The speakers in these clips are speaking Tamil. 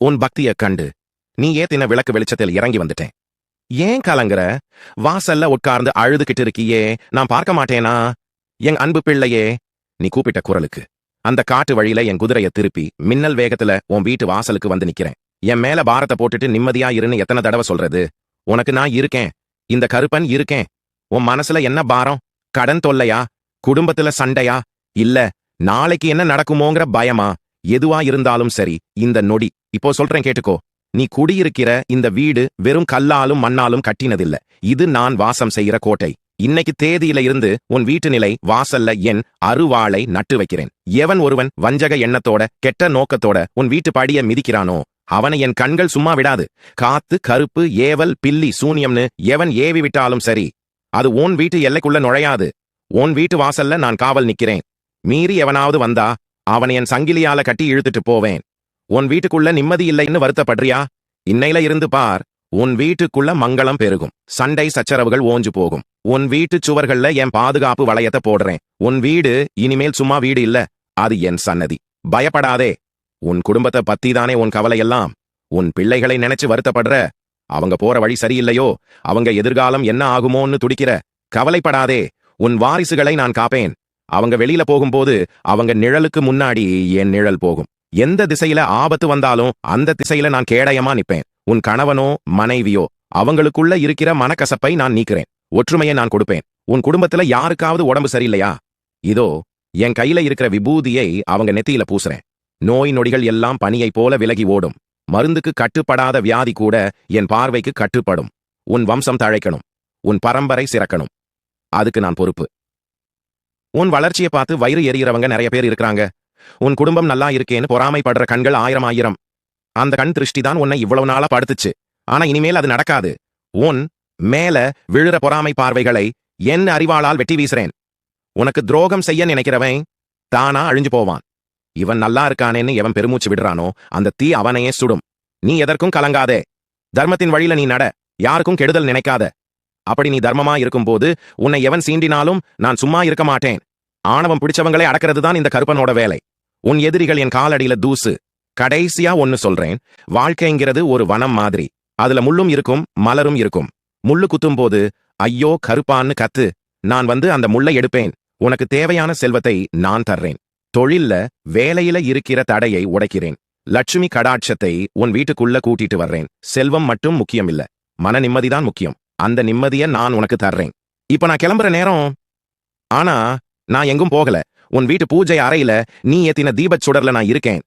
உன் பக்திய கண்டு நீ ஏத்தின விளக்கு வெளிச்சத்தில் இறங்கி வந்துட்டேன். ஏன் கலங்குற? வாசல்ல உட்கார்ந்து அழுதுகிட்டு இருக்கியே நான் பார்க்க மாட்டேனா? என் அன்பு பிள்ளையே நீ கூப்பிட்ட குரலுக்கு. அந்த காட்டு வழியில என் குதிரைய திருப்பி மின்னல் வேகத்துல உன் வீட்டு வாசலுக்கு வந்து நிக்கிறேன். என் மேல பாரத்தை போட்டுட்டு நிம்மதியா இருன்னு எத்தனை தடவை சொல்றது? உனக்கு நான் இருக்கேன். இந்த கருப்பன் இருக்கேன். உன் மனசுல என்ன பாரம்? கடன் தொல்லையா? குடும்பத்துல சண்டையா? இல்ல நாளைக்கு என்ன நடக்குமோங்கிற பயமா? எதுவா இருந்தாலும் சரி இந்த நொடி இப்போ சொல்றேன் கேட்டுக்கோ. நீ குடியிருக்கிற இந்த வீடு வெறும் கல்லாலும் மண்ணாலும் கட்டினதில்ல. இது நான் வாசம் செய்யற கோட்டை. இன்னைக்கு தேதியில இருந்து உன் வீட்டு நிலை வாசல்ல என் அருவாளை நட்டு வைக்கிறேன். எவன் ஒருவன் வஞ்சக எண்ணத்தோட கெட்ட நோக்கத்தோட உன் வீட்டு படிய மிதிக்கிறானோ அவனை என் கண்கள் சும்மா விடாது. காத்து கருப்பு ஏவல் பில்லி சூனியம்னு எவன் ஏவி விட்டாலும் சரி அது உன் வீட்டு எல்லைக்குள்ள நுழையாது. உன் வீட்டு வாசல்ல நான் காவல் நிக்கிறேன். மீறி எவனாவது வந்தா அவனை என் சங்கிலியால கட்டி இழுத்துட்டு போவேன். உன் வீட்டுக்குள்ள நிம்மதி இல்லைன்னு வருத்தப்படுறியா? இன்னையில இருந்து பார் உன் வீட்டுக்குள்ள மங்களம் பெருகும். சண்டை சச்சரவுகள் ஓஞ்சு போகும். உன் வீட்டு சுவர்கள்ல என் பாதுகாப்பு வளையத்தை போடுறேன். உன் வீடு இனிமேல் சும்மா வீடு இல்ல. அது என் சன்னதி. பயப்படாதே. உன் குடும்பத்தை பத்தி தானே உன் கவலை எல்லாம் உன் பிள்ளைகளை நினைச்சு வருத்தப்படுற. அவங்க போற வழி சரியில்லையோ? அவங்க எதிர்காலம் என்ன ஆகுமோன்னு துடிக்கிற. கவலைப்படாதே. உன் வாரிசுகளை நான் காப்பேன். அவங்க வெளியில போகும்போது அவங்க நிழலுக்கு முன்னாடி என் நிழல் போகும். எந்த திசையில ஆபத்து வந்தாலும் அந்த திசையில நான் கேடயமா நிப்பேன் உன் கணவனோ மனைவியோ அவங்களுக்குள்ள இருக்கிற மனக்கசப்பை நான் நீக்கிறேன். ஒற்றுமையை நான் கொடுப்பேன். உன் குடும்பத்துல யாருக்காவது உடம்பு சரியில்லையா? இதோ என் கையில இருக்கிற விபூதியை அவங்க நெத்தியில பூசுறேன். நோய் நொடிகள் எல்லாம் பனியைப் போல விலகி ஓடும். மருந்துக்கு கட்டுப்படாத வியாதி கூட என் பார்வைக்கு கட்டுப்படும். உன் வம்சம் தழைக்கணும். உன் பரம்பரை சிறக்கணும். அதுக்கு நான் பொறுப்பு. உன் வளர்ச்சியை பார்த்து வயிறு எறிகிறவங்க நிறைய பேர் இருக்கிறாங்க. உன் குடும்பம் நல்லா இருக்கேன்னு பொறாமைப்படுற கண்கள் ஆயிரம் ஆயிரம். அந்த கண் திருஷ்டி தான் உன்னை இவ்வளவு நாளா படுத்துச்சு. ஆனா இனிமேல் அது நடக்காது. உன் மேல விழுற பொறாமை பார்வைகளை என் அறிவாளால் வெட்டி வீசுறேன். உனக்கு துரோகம் செய்ய நினைக்கிறவன் தானா அழிஞ்சு போவான். இவன் நல்லா இருக்கானேன்னு எவன் பெருமூச்சு விடுறானோ அந்த தீ அவனையே சுடும். நீ எதற்கும் கலங்காதே. தர்மத்தின் வழியில நீ நட. யாருக்கும் கெடுதல் நினைக்காத. அப்படி நீ தர்மமா இருக்கும்போது உன்னை எவன் சீண்டினாலும் நான் சும்மா இருக்க மாட்டேன். ஆணவம் பிடிச்சவங்களை அடக்கிறது தான் இந்த கருப்பனோட வேலை. உன் எதிரிகள் என் காலடியில தூசு. கடைசியா ஒன்னு சொல்றேன். வாழ்க்கைங்கிறது ஒரு வனம் மாதிரி. அதுல முள்ளும் இருக்கும் மலரும் இருக்கும். முள்ளு குத்தும் போது ஐயோ கருப்பான்னு கத்து. நான் வந்து அந்த முள்ளை எடுப்பேன். உனக்கு தேவையான செல்வத்தை நான் தர்றேன். தொழில்ல வேலையில இருக்கிற தடையை உடைக்கிறேன். லட்சுமி கடாட்சத்தை உன் வீட்டுக்குள்ள கூட்டிட்டு வர்றேன். செல்வம் மட்டும் முக்கியம் இல்ல மன நிம்மதிதான் முக்கியம். அந்த நிம்மதிய நான் உனக்கு தர்றேன். இப்ப நான் கிளம்புற நேரம். ஆனா நான் எங்கும் போகல. உன் வீட்டு பூஜை அறையில நீ ஏத்தின தீபச் சுடர்ல நான் இருக்கேன்.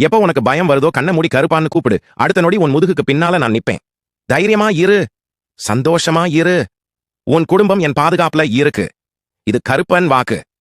எப்ப உனக்கு பயம் வருதோ கண்ணை மூடி கருப்பான்னு கூப்பிடு. அடுத்த நொடி உன் முதுகுக்கு பின்னால நான் நிப்பேன். தைரியமா இரு. சந்தோஷமா இரு. உன் குடும்பம் என் பாதுகாப்புல இருக்கு. இது கருப்பன் வாக்கு.